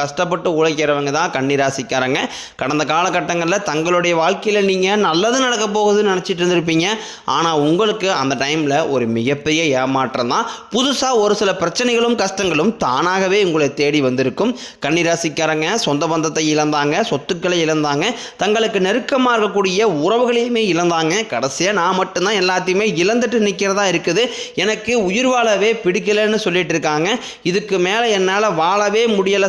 கஷ்டப்பட்டு உழைக்கிறவங்க தான் கன்னிராசிக்காரங்க. கடந்த காலகட்டங்களில் தங்களுடைய வாழ்க்கையில் நீங்கள் நல்லது நடக்க போகுதுன்னு நினச்சிட்டு இருந்திருப்பீங்க. ஆனால் உங்களுக்கு அந்த டைமில் ஒரு மிகப்பெரிய ஏமாற்றம் தான். புதுசாக ஒரு சில பிரச்சனைகளும் கஷ்டங்களும் தானாகவே உங்களை தேடி வந்திருக்கும். கன்னிராசிக்காரங்க சொந்த பந்தத்தை இழந்தாங்க சொத்துக்களை இழந்தாங்க தங்களுக்கு நெருக்கமாக இருக்கக்கூடிய உறவுகளையுமே இழந்தாங்க. கடைசியாக நான் மட்டும்தான் எல்லாத்தையுமே இழந்துட்டு நிற்கிறதா இருக்குது. எனக்கு உயிர் வாழவே பிடிக்கலைன்னு சொல்லிட்டு இருக்காங்க. இதுக்கு மேலே என்னால் வாழவே முடியலை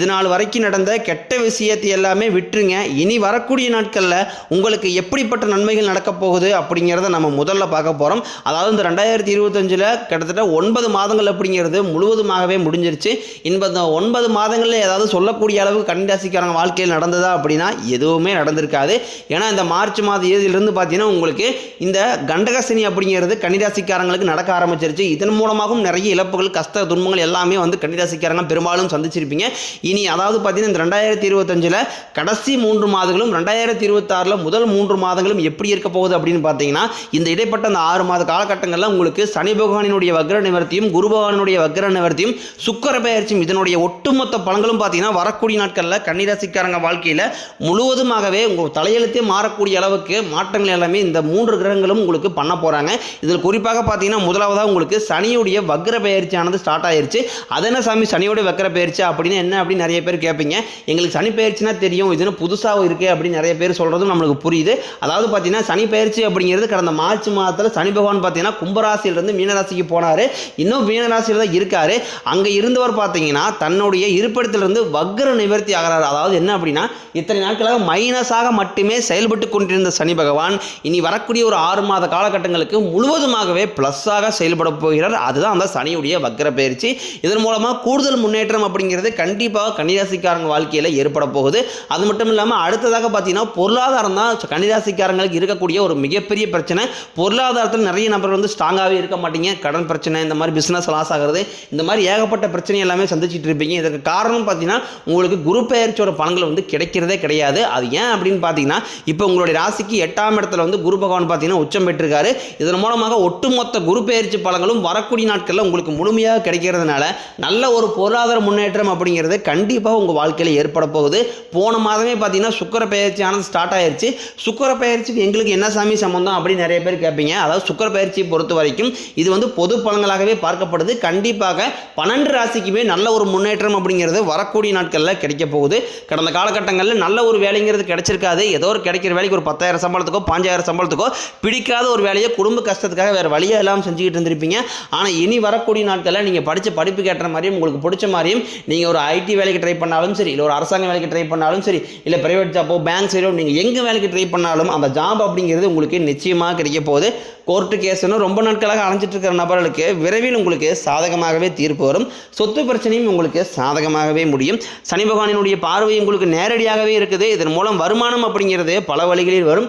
இது நாள் வரைக்கும் நடந்த கெட்ட விஷயத்தை எல்லாமே விட்டுருங்க. இனி வரக்கூடிய நாட்களில் உங்களுக்கு எப்படிப்பட்ட நன்மைகள் நடக்கப் போகுது அப்படிங்கிறத நம்ம முதல்ல பார்க்க போகிறோம் அதாவது இந்த ரெண்டாயிரத்தி இருபத்தஞ்சில் கிட்டத்தட்ட ஒன்பது மாதங்கள் அப்படிங்கிறது முழுவதுமாகவே முடிஞ்சிருச்சு. இந்த ஒன்பது மாதங்களில் ஏதாவது சொல்லக்கூடிய அளவுக்கு கன்னிராசிக்காரங்க வாழ்க்கையில் நடந்ததா அப்படின்னா எதுவுமே நடந்திருக்காது. ஏன்னா இந்த மார்ச் மாத இறுதியிலிருந்து பார்த்தீங்கன்னா உங்களுக்கு இந்த கண்டகசனி அப்படிங்கிறது கன்னிராசிக்காரங்களுக்கு நடக்க ஆரம்பிச்சிருச்சு. இதன் மூலமாகவும் நிறைய இழப்புகள் கஷ்ட துன்பங்கள் எல்லாமே வந்து கன்னிராசிக்காரங்க பெரும்பாலும் சந்திச்சிருப்பீங்க. இனி அதாவது பார்த்தீங்கன்னா இந்த ரெண்டாயிரத்தி இருபத்தஞ்சில் கடைசி மூன்று மாதங்களும் ரெண்டாயிரத்தி இருபத்தாறில் முதல் மூன்று மாதங்களும் எப்படி இருக்க போகுது அப்படின்னு பார்த்தீங்கன்னா இந்த இடைப்பட்ட அந்த ஆறு மாத காலகட்டங்களில் உங்களுக்கு சனி பகவானினுடைய வக்ர நிவர்த்தியும் குரு பகவானுடைய வக்ர நிவர்த்தியும் சுக்கர பெயர்ச்சியும் இதனுடைய ஒட்டுமொத்த பலன்களும் பார்த்தீங்கன்னா வரக்கூடிய நாட்களில் கன்னிராசிக்காரங்க வாழ்க்கையில் முழுவதுமாகவே உங்கள் தலையெழுத்தே மாறக்கூடிய அளவுக்கு மாற்றங்கள் எல்லாமே இந்த மூன்று கிரகங்களும் உங்களுக்கு பண்ண போகிறாங்க இதில் குறிப்பாக பார்த்தீங்கன்னா முதலாவதாக உங்களுக்கு சனியுடைய வக்ர பெயர்ச்சியானது ஸ்டார்ட் ஆயிருச்சு. அது என்ன சாமி? சனியோட வக்ர பெயர்ச்சி அப்படின்னு என்ன? அப்படின்னு நிறைய பேர் கேட்பீங்க. எங்களுக்கு சனி தெரியும் இதுன்னு புதுசாக இருக்கு அப்படின்னு நிறைய பேர் சொல்கிறதும் நம்மளுக்கு புரியுது. அதாவது பார்த்தீங்கன்னா சனி அப்படிங்கிறது கடந்த மார்ச் மாதத்தில் சனி பகவான் பார்த்தீங்கன்னா கும்பராசியிலிருந்து மீனராசிக்கு போனார். இன்னும் மீனராசியில் தான் இருக்கார். அங்கே இருந்தவர் பார்த்தீங்கன்னா தன்னுடைய இருப்பிடத்திலிருந்து வக்ர நிவர்த்தி ஆகிறார். அதாவது என்ன அப்படின்னா இத்தனை நாட்களாக மைனஸாக மட்டுமே செயல்பட்டு கொண்டிருந்த சனி பகவான் இனி வரக்கூடிய ஒரு ஆறு மாத காலகட்டங்களுக்கு முழுவதுமாகவே ப்ளஸ்ஸாக செயல்பட போகிறார். அதுதான் அந்த சனியுடைய வக்ர பயிற்சி. இதன் மூலமாக கூடுதல் முன்னேற்றம் அப்படிங்கிறது கண்டிப்பாக கன்னிராசிக்காரங்க வாழ்க்கையில் ஏற்பட போகுது. அது மட்டும் இல்லாமல் அடுத்ததாக பார்த்தீங்கன்னா பொருளாதாரம் தான் கன்னிராசிக்காரங்களுக்கு இருக்கக்கூடிய ஒரு மிகப்பெரிய பிரச்சனை. பொருளாதாரத்தில் நிறைய நபர்கள் வந்து ஸ்ட்ராங்காகவே இருக்க மாட்டீங்க. கடன் பிரச்சனை இந்த மாதிரி பிஸ்னஸ் லாஸ் ஆகிறது இந்த மாதிரி ஏகப்பட்ட பிரச்சனை எல்லாமே சந்திச்சுட்டு இருப்பீங்க. இதற்கு காரணம் பார்த்தீங்கன்னா உங்களுக்கு குரு பெயர்ச்சியோட பலன்கள் வந்து கிடைக்கிறதே கிடையாது. அது ஏன் அப்படின்னு பார்த்தீங்கன்னா இப்போ உங்களுடைய ராசிக்கு எட்டாம் இடத்துல வந்து குரு பகவான் பார்த்தீங்கன்னா உச்சம் பெற்றிருக்காரு. இதன் மூலமாக ஒட்டுமொத்த குரு பெயர்ச்சி பலங்களும் வரக்கூடிய நாட்களில் உங்களுக்கு முழுமையாக கிடைக்கிறதுனால நல்ல ஒரு பொருளாதார முன்னேற்றம் அப்படிங்கிறது கண்டிப்பாக உங்கள் வாழ்க்கையில் ஏற்பட போகுது. போன மாதமே பார்த்தீங்கன்னா சுக்கர பயிற்சியானது ஸ்டார்ட் ஆயிடுச்சு சுக்கர பயிற்சிக்கு எங்களுக்கு என்ன சாமி சம்மந்தம் அப்படின்னு நிறைய பேர் கேட்பீங்க. அதாவது சுக்கர பயிற்சியை பொறுத்த வரைக்கும் இது வந்து பொது பலன்களாகவே பார்க்கப்படுது. கண்டிப்பாக பன்னெண்டு ராசிக்குமே நல்ல ஒரு முன்னேற்றம் அப்படிங்கிறது வரக்கூடிய நாட்களில் கிடைக்க போகுது. கடந்த காலகட்டங்களில் நல்ல ஒரு வேலைங்கிறது கிடைச்சிருக்காது. ஏதோ ஒரு கிடைக்கிற வேலைக்கு ஒரு பத்தாயிரம் சம்பளத்துக்கோ பாஞ்சாயிரம் சம்பளத்துக்கோ பிடிக்காத ஒரு வேலையை குடும்ப கஷ்டத்துக்காக வேறு வழியாக எல்லாம் செஞ்சுக்கிட்டு இருந்திருப்பீங்க. ஆனால் இனி வரக்கூடிய நாட்களில் நீங்கள் படித்த படிப்பு கேட்ட மாதிரியும் உங்களுக்கு பிடிச்ச மாதிரியும் நீங்கள் ஒரு ஐடி வேலைக்கு ட்ரை பண்ணாலும் சரி இல்லை ஒரு அரசாங்க வேலைக்கு ட்ரை பண்ணாலும் சரி இல்லை பிரைவேட் ஜாப்போ பேங்க் சைடோ நீங்கள் எங்கே வேலைக்கு ட்ரை பண்ணாலும் அந்த ஜாப் அப்படிங்கிறது உங்களுக்கு நிச்சயமாக கிடைக்க போகுது. கோர்ட்டு கேஸ்னு ரொம்ப நாட்களாக அலைஞ்சிட்டு இருக்கிற நபர்களுக்கு விரைவில் உங்களுக்கு சாதகமாகவே தீர்ப்பு வரும். சொத்து பிரச்சனையும் உங்களுக்கு சாதகமாகவே முடியும். சனி பகவானினுடைய பார்வை உங்களுக்கு நேரடியாகவே இருக்குது. இதன் மூலம் வருமானம் அப்படிங்கிறது பல வழிகளில் வரும்.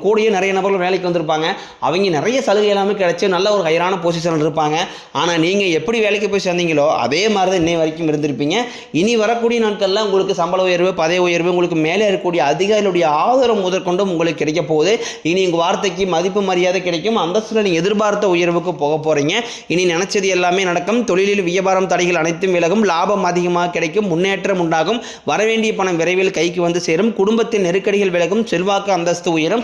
கூடயே நிறைய நபர்கள் வேலைக்கு வந்திருப்பாங்க. அவங்க நிறைய சலுகை எல்லாமே கிடைச்சி நல்ல ஒரு ஹையரான பொசிஷனில் இருப்பாங்க. ஆனால் நீங்கள் எப்படி வேலைக்கு போய் சேர்ந்தீங்களோ அதே மாதிரி தான் இன்னை வரைக்கும் இருந்திருப்பீங்க. இனி வரக்கூடிய நாட்களில் உங்களுக்கு சம்பள உயர்வு பதவி உயர்வு உங்களுக்கு மேலே இருக்கக்கூடிய அதிகாரிகளுடைய ஆதரவு முதற்கொண்டும் உங்களுக்கு கிடைக்க போகுது. இனி உங்கள் வார்த்தைக்கு மதிப்பு மரியாதை கிடைக்கும். அந்தஸ்தில் நீங்கள் எதிர்பார்த்த உயர்வுக்கு போக போகிறீங்க இனி நினச்சது எல்லாமே நடக்கும். தொழிலில் வியாபாரம் தடைகள் அனைத்தும் விலகும். லாபம் அதிகமாக கிடைக்கும். முன்னேற்றம் உண்டாகும். வரவேண்டிய பணம் விரைவில் கைக்கு வந்து சேரும். குடும்பத்தின் நெருக்கடிகள் விலகும். செல்வாக்கு அந்தஸ்து உயரும்.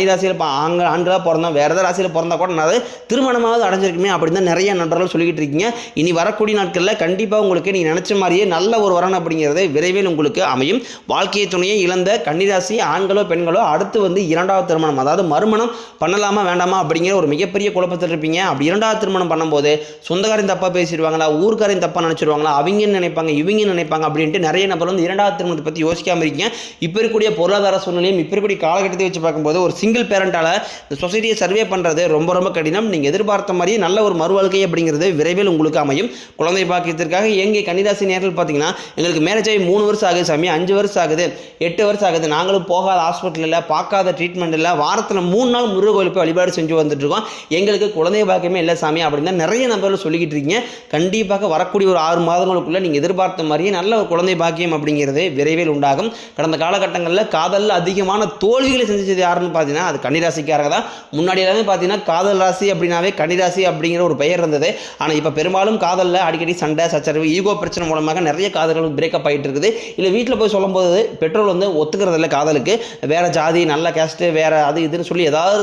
கன்னிராசியில் ஆண்கள் ஆண்களாக பிறந்தோம் வேறு ஏதாவது ராசியில் பிறந்தா கூட நான் திருமணமாவது அடைஞ்சிருக்குமே அப்படின்னு தான் நிறைய நண்பர்கள் சொல்லிக்கிட்டு இருக்கீங்க. இனி வரக்கூடிய நாட்களில் கண்டிப்பாக உங்களுக்கு நீ நினச்ச மாதிரியே நல்ல ஒரு வரணும் அப்படிங்கிறது விரைவில் உங்களுக்கு அமையும். வாழ்க்கை துணையை இழந்த கன்னிராசி ஆண்களோ பெண்களோ அடுத்து வந்து இரண்டாவது திருமணம் அதாவது மறுமணம் பண்ணலாமா வேண்டாமா அப்படிங்கிற ஒரு மிகப்பெரிய குழப்பத்தில் இருப்பீங்க. அப்படி இரண்டாவது திருமணம் பண்ணும்போது சொந்தக்காரன் தப்பாக பேசிடுவாங்களா ஊர்க்காரன் தப்பாக நினச்சிடுவாங்களா அவங்க நினைப்பாங்க இவங்க நினைப்பாங்க அப்படின்ட்டு நிறைய நபர் வந்து இரண்டாவது திருமணத்தை பற்றி யோசிக்காமல் இருக்கீங்க. இப்போ இருக்கக்கூடிய பொருளாதார சூழ்நிலையும் இப்போ இருக்கக்கூடிய காலகட்டத்தை வச்சு பார்க்கும்போது ஒரு சிங்கிள் பேரண்டால் இந்த சொசைட்டியை சர்வே பண்ணுறது ரொம்ப ரொம்ப கடினம். நீங்கள் எதிர்பார்த்த மாதிரியே நல்ல ஒரு மறுவாழ்க்கை அப்படிங்கிறது விரைவில் உங்களுக்கு அமையும். குழந்தை பாக்கியத்திற்காக எங்கே கன்னிராசி நேரத்தில் பார்த்தீங்கன்னா எங்களுக்கு மேரேஜ் ஆகி மூணு வருஷம் ஆகுது சாமி அஞ்சு வருஷம் ஆகுது எட்டு வருஷம் ஆகுது. நாங்களும் போகாத ஹாஸ்பிட்டலில் பார்க்காத ட்ரீட்மெண்ட் இல்லை வாரத்தில் மூணு நாள் முருக கோயில் போய் வழிபாடு செஞ்சு வந்துட்டுருக்கோம் எங்களுக்கு குழந்தை பாக்கியமே இல்லை சாமி அப்படின்னு நிறைய நபர்கள் சொல்லிக்கிட்டு இருக்கீங்க. கண்டிப்பாக வரக்கூடிய ஒரு ஆறு மாதங்களுக்குள்ளே நீங்கள் எதிர்பார்த்த மாதிரியே நல்ல ஒரு குழந்தை பாக்கியம் அப்படிங்கிறது விரைவில் உண்டாகும். கடந்த காலகட்டங்களில் காதலில் அதிகமான தோல்விகளை செஞ்சது யாருன்னு பார்த்தீங்கன்னா அது கன்னிராசிக்காரங்க தான். முன்னாடி எல்லாமே பார்த்தீங்கன்னா காதல் ராசி அப்படின்னாவே கன்னிராசி அப்படிங்கிற ஒரு பெயர் இருந்தது. ஆனால் இப்போ பெரும்பாலும் காதலில் அடிக்கடி சண்டை சச்சரவு ஈகோ பிரச்சனை மூலமாக நிறைய காதல்கள் பிரேக்கப் ஆகிட்டு இருக்குது. இல்லை வீட்டில் போய் சொல்லும்போது பெட்ரோல் வந்து ஒத்துக்கிறது இல்லை காதலுக்கு. வேறு ஜாதி நல்ல கேஸ்ட்டு வேறு அது இதுன்னு சொல்லி ஏதாவது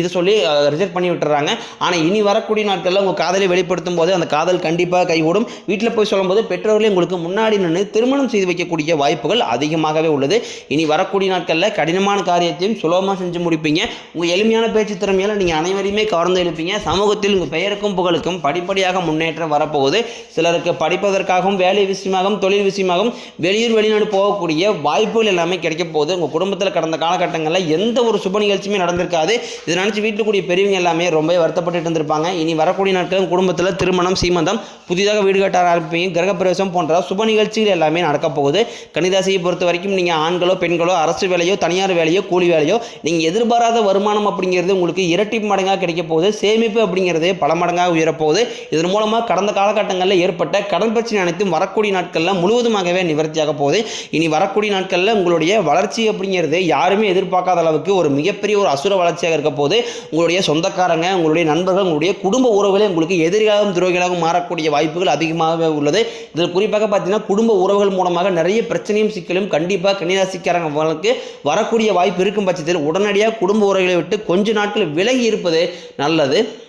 இது சொல்லி ரிஜெக்ட் பண்ணி விட்டுறாங்க. ஆனால் இனி வரக்கூடிய நாட்களில் உங்கள் காதலை வெளிப்படுத்தும் போது அந்த காதல் கண்டிப்பாக கைகூடும். வீட்டில் போய் சொல்லும்போது பெற்றோர்களே உங்களுக்கு முன்னாடி நின்று திருமணம் செய்து வைக்கக்கூடிய வாய்ப்புகள் அதிகமாகவே உள்ளது. இனி வரக்கூடிய நாட்களில் கடினமான காரியத்தையும் சுலபமாக செஞ்சு முடிப்பீங்க. உங்கள் எளிமையான பேச்சு திறமையால் நீங்கள் அனைவரையுமே கவர்ந்து எழுப்பீங்க சமூகத்தில் உங்கள் பெயருக்கும் புகழுக்கும் படிப்படியாக முன்னேற்றம் வரப்போகுது. சிலருக்கு படிப்பதற்காகவும் வேலை விஷயமாகவும் தொழில் விஷயமாகவும் வெளியூர் வெளிநாடு போகக்கூடிய வாய்ப்புகள் எல்லாமே கிடைக்க போகுது. உங்கள் குடும்பத்தில் கடந்த காலகட்டங்களில் எந்த ஒரு சுப நிகழ்ச்சியுமே நடந்திருக்காது. இதை நினச்சி வீட்டில் கூடிய பெரியவங்க எல்லாமே ரொம்ப வருத்தப்பட்டு இருந்திருப்பாங்க. இனி வரக்கூடிய நாட்கள் குடும்பத்தில் திருமணம் சீமந்தம் புதிதாக வீடு கட்ட ஆரம்பிப்பீங்க. கிரகப்பிரவேசம் போன்ற சுப நிகழ்ச்சிகள் எல்லாமே நடக்க போகுது. பொறுத்த வரைக்கும் நீங்கள் ஆண்களோ பெண்களோ அரசு வேலையோ தனியார் வேலையோ கூலி வேலையோ நீங்கள் எதிர்பாராத வருமானம் அப்படிங்கிறது உங்களுக்கு இரட்டி மடங்காக கிடைக்க போகுது சேமிப்பு அப்படிங்கிறது பல மடங்காக உயரப்போகுது. இதன் மூலமாக கடந்த காலகட்டங்களில் ஏற்பட்ட கடன் பிரச்சனை அனைத்தும் வரக்கூடிய நாட்களில் முழுவதுமாகவே நிவர்த்தியாக போகுது. இனி வரக்கூடிய நாட்களில் உங்களுடைய வளர்ச்சி அப்படிங்கிறது யாருமே எதிர்பார்க்காத அளவுக்கு ஒரு மிகப்பெரிய ஒரு அசுர வளர்ச்சியாக இருக்க போது உங்களுடைய சொந்தக்காரங்க உங்களுடைய நண்பர்கள் உங்களுடைய குடும்ப உறவுகளே உங்களுக்கு எதிரியாகவும் துரோகிகளாகவும் மாறக்கூடிய வாய்ப்புகள் அதிகமாகவே உள்ளது. இதில் குறிப்பாக பார்த்தீங்கன்னா குடும்ப உறவுகள் மூலமாக நிறைய பிரச்சனையும் சிக்கலும் கண்டிப்பாக கன்னிராசிக்காரங்களுக்கு வரக்கூடிய வாய்ப்பு இருக்கும் பட்சத்தில் உடனடியாக குடும்ப உறவுகளை விட்டு கொஞ்ச நாட்கள் விலகி இருப்பது நல்லது.